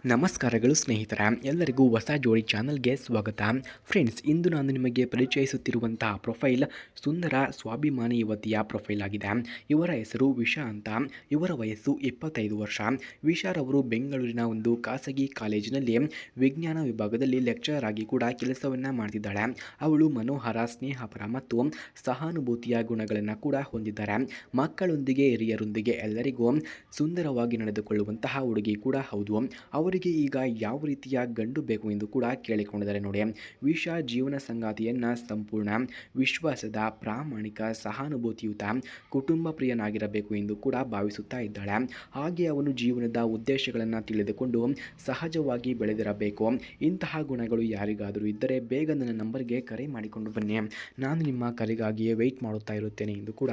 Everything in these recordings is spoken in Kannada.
ನಮಸ್ಕಾರಗಳು ಸ್ನೇಹಿತರ, ಎಲ್ಲರಿಗೂ ಹೊಸ ಜೋಡಿ ಚಾನಲ್ಗೆ ಸ್ವಾಗತ. ಫ್ರೆಂಡ್ಸ್, ಇಂದು ನಾನು ನಿಮಗೆ ಪರಿಚಯಿಸುತ್ತಿರುವಂತಹ ಪ್ರೊಫೈಲ್ ಸುಂದರ ಸ್ವಾಭಿಮಾನಿ ಯುವತಿಯ ಪ್ರೊಫೈಲ್ ಆಗಿದೆ. ಇವರ ಹೆಸರು ವಿಶಾ ಅಂತ. ಇವರ ವಯಸ್ಸು ಇಪ್ಪತ್ತೈದು ವರ್ಷ. ವಿಶಾರವರು ಬೆಂಗಳೂರಿನ ಒಂದು ಖಾಸಗಿ ಕಾಲೇಜಿನಲ್ಲಿ ವಿಜ್ಞಾನ ವಿಭಾಗದಲ್ಲಿ ಲೆಕ್ಚರರ್ ಆಗಿ ಕೂಡ ಕೆಲಸವನ್ನು ಮಾಡ್ತಿದ್ದಾಳೆ. ಅವಳು ಮನೋಹರ, ಸ್ನೇಹಪರ ಮತ್ತು ಸಹಾನುಭೂತಿಯ ಗುಣಗಳನ್ನು ಕೂಡ ಹೊಂದಿದ್ದಾರೆ. ಮಕ್ಕಳೊಂದಿಗೆ, ಹಿರಿಯರೊಂದಿಗೆ ಎಲ್ಲರಿಗೂ ಸುಂದರವಾಗಿ ನಡೆದುಕೊಳ್ಳುವಂತಹ ಹುಡುಗಿ ಕೂಡ ಹೌದು. ಅವರಿಗೆ ಈಗ ಯಾವ ರೀತಿಯ ಗಂಡು ಬೇಕು ಎಂದು ಕೂಡ ಕೇಳಿಕೊಂಡಿದ್ದಾರೆ ನೋಡಿ. ವಿಷ ಜೀವನ ಸಂಗಾತಿಯನ್ನು ಸಂಪೂರ್ಣ ವಿಶ್ವಾಸದ ಪ್ರಾಮಾಣಿಕ ಸಹಾನುಭೂತಿಯುತ ಕುಟುಂಬ ಪ್ರಿಯನಾಗಿರಬೇಕು ಎಂದು ಕೂಡ ಭಾವಿಸುತ್ತಾ ಇದ್ದಾಳೆ. ಹಾಗೆ ಅವನು ಜೀವನದ ಉದ್ದೇಶಗಳನ್ನು ತಿಳಿದುಕೊಂಡು ಸಹಜವಾಗಿ ಬೆಳೆದಿರಬೇಕು. ಇಂತಹ ಗುಣಗಳು ಯಾರಿಗಾದರೂ ಇದ್ದರೆ ಬೇಗ ನನ್ನ ನಂಬರ್ಗೆ ಕರೆ ಮಾಡಿಕೊಂಡು ಬನ್ನಿ. ನಾನು ನಿಮ್ಮ ಕರೆಗಾಗಿಯೇ ವೆಯ್ಟ್ ಮಾಡುತ್ತಾ ಇರುತ್ತೇನೆ ಎಂದು ಕೂಡ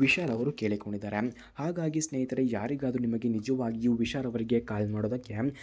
ವಿಶಾಲ್ ಅವರು ಕೇಳಿಕೊಂಡಿದ್ದಾರೆ. ಹಾಗಾಗಿ ಸ್ನೇಹಿತರೆ, ಯಾರಿಗಾದರೂ ನಿಮಗೆ ನಿಜವಾಗಿಯೂ ವಿಶಾಲ್ ಅವರಿಗೆ ಕಾಲ್ ಮಾಡೋದಕ್ಕೆ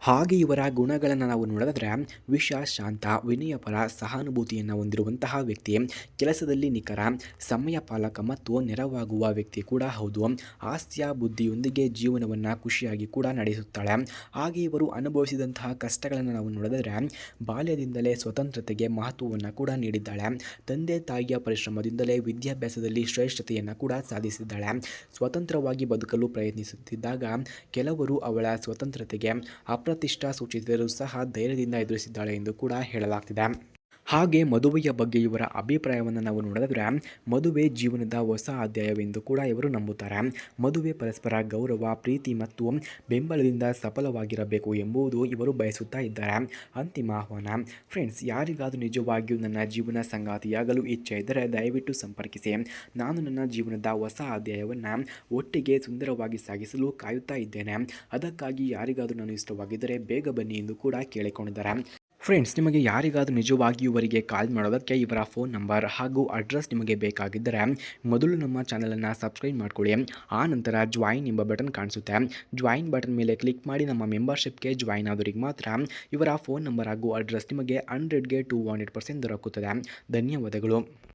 ಹಾಗೆ ಇವರ ಗುಣಗಳನ್ನು ನಾವು ನೋಡಿದ್ರೆ ವಿಷ, ಶಾಂತ, ವಿನಯಪರ ಸಹಾನುಭೂತಿಯನ್ನು ಹೊಂದಿರುವಂತಹ ವ್ಯಕ್ತಿ, ಕೆಲಸದಲ್ಲಿ ನಿಖರ ಸಮಯ ಪಾಲಕ ಮತ್ತು ನೆರವಾಗುವ ವ್ಯಕ್ತಿ ಕೂಡ ಹೌದು. ಆಸ್ತಿಯ ಬುದ್ಧಿಯೊಂದಿಗೆ ಜೀವನವನ್ನು ಖುಷಿಯಾಗಿ ಕೂಡ ನಡೆಸುತ್ತಾಳೆ. ಹಾಗೆ ಇವರು ಅನುಭವಿಸಿದಂತಹ ಕಷ್ಟಗಳನ್ನು ನಾವು ನೋಡಿದ್ರೆ ಬಾಲ್ಯದಿಂದಲೇ ಸ್ವತಂತ್ರತೆಗೆ ಮಹತ್ವವನ್ನು ಕೂಡ ನೀಡಿದ್ದಾಳೆ. ತಂದೆ, ತಾಯಿಯ ಪರಿಶ್ರಮದಿಂದಲೇ ವಿದ್ಯಾಭ್ಯಾಸದಲ್ಲಿ ಶ್ರೇಷ್ಠತೆಯನ್ನು ಕೂಡ ಸಾಧಿಸಿದ್ದಾಳೆ. ಸ್ವತಂತ್ರವಾಗಿ ಬದುಕಲು ಪ್ರಯತ್ನಿಸುತ್ತಿದ್ದಾಗ ಕೆಲವರು ಅವಳ ಸ್ವತಂತ್ರತೆಗೆ ಅಪ್ರತಿಷ್ಠ ಸೂಚಿಸಿದರೂ ಸಹ ಧೈರ್ಯದಿಂದ ಎದುರಿಸಿದ್ದಾಳೆ ಎಂದು ಕೂಡ ಹೇಳಲಾಗ್ತಿದೆ. ಹಾಗೆ ಮದುವೆಯ ಬಗ್ಗೆ ಇವರ ಅಭಿಪ್ರಾಯವನ್ನು ನಾವು ನೋಡಿದ್ರೆ ಮದುವೆ ಜೀವನದ ಹೊಸ ಅಧ್ಯಾಯವೆಂದು ಕೂಡ ಇವರು ನಂಬುತ್ತಾರೆ. ಮದುವೆ ಪರಸ್ಪರ ಗೌರವ, ಪ್ರೀತಿ ಮತ್ತು ಬೆಂಬಲದಿಂದ ಸಫಲವಾಗಿರಬೇಕು ಎಂಬುದು ಇವರು ಬಯಸುತ್ತಾ ಇದ್ದಾರೆ. ಅಂತಿಮ ಆಹ್ವಾನ. ಫ್ರೆಂಡ್ಸ್, ಯಾರಿಗಾದರೂ ನಿಜವಾಗಿಯೂ ನನ್ನ ಜೀವನ ಸಂಗಾತಿಯಾಗಲು ಇಚ್ಛೆ ಇದ್ದರೆ ದಯವಿಟ್ಟು ಸಂಪರ್ಕಿಸಿ. ನಾನು ನನ್ನ ಜೀವನದ ಹೊಸ ಅಧ್ಯಾಯವನ್ನು ಒಟ್ಟಿಗೆ ಸುಂದರವಾಗಿ ಸಾಗಿಸಲು ಕಾಯುತ್ತಾ ಇದ್ದೇನೆ. ಅದಕ್ಕಾಗಿ ಯಾರಿಗಾದರೂ ನಾನು ಇಷ್ಟವಾಗಿದ್ದರೆ ಬೇಗ ಬನ್ನಿ ಎಂದು ಕೂಡ ಕೇಳಿಕೊಂಡಿದ್ದಾರೆ. ಫ್ರೆಂಡ್ಸ್, ನಿಮಗೆ ಯಾರಿಗಾದರೂ ನಿಜವಾಗಿ ಇವರಿಗೆ ಕಾಲ್ ಮಾಡೋದಕ್ಕೆ ಇವರ ಫೋನ್ ನಂಬರ್ ಹಾಗೂ ಅಡ್ರೆಸ್ ನಿಮಗೆ ಬೇಕಾಗಿದ್ದರೆ ಮೊದಲು ನಮ್ಮ ಚಾನಲನ್ನು ಸಬ್ಸ್ಕ್ರೈಬ್ ಮಾಡ್ಕೊಳ್ಳಿ. ಆ ನಂತರ ಜಾಯಿನ್ ಎಂಬ ಬಟನ್ ಕಾಣಿಸುತ್ತೆ. ಜಾಯಿನ್ ಬಟನ್ ಮೇಲೆ ಕ್ಲಿಕ್ ಮಾಡಿ ನಮ್ಮ ಮೆಂಬರ್ಶಿಪ್ಗೆ ಜಾಯಿನ್ ಆದವರಿಗೆ ಮಾತ್ರ ಇವರ ಫೋನ್ ನಂಬರ್ ಹಾಗೂ ಅಡ್ರೆಸ್ ನಿಮಗೆ ಹಂಡ್ರೆಡ್ಗೆ ಟು ಹಂಡ್ರೆಡ್ ಪರ್ಸೆಂಟ್ ದೊರಕುತ್ತದೆ. ಧನ್ಯವಾದಗಳು.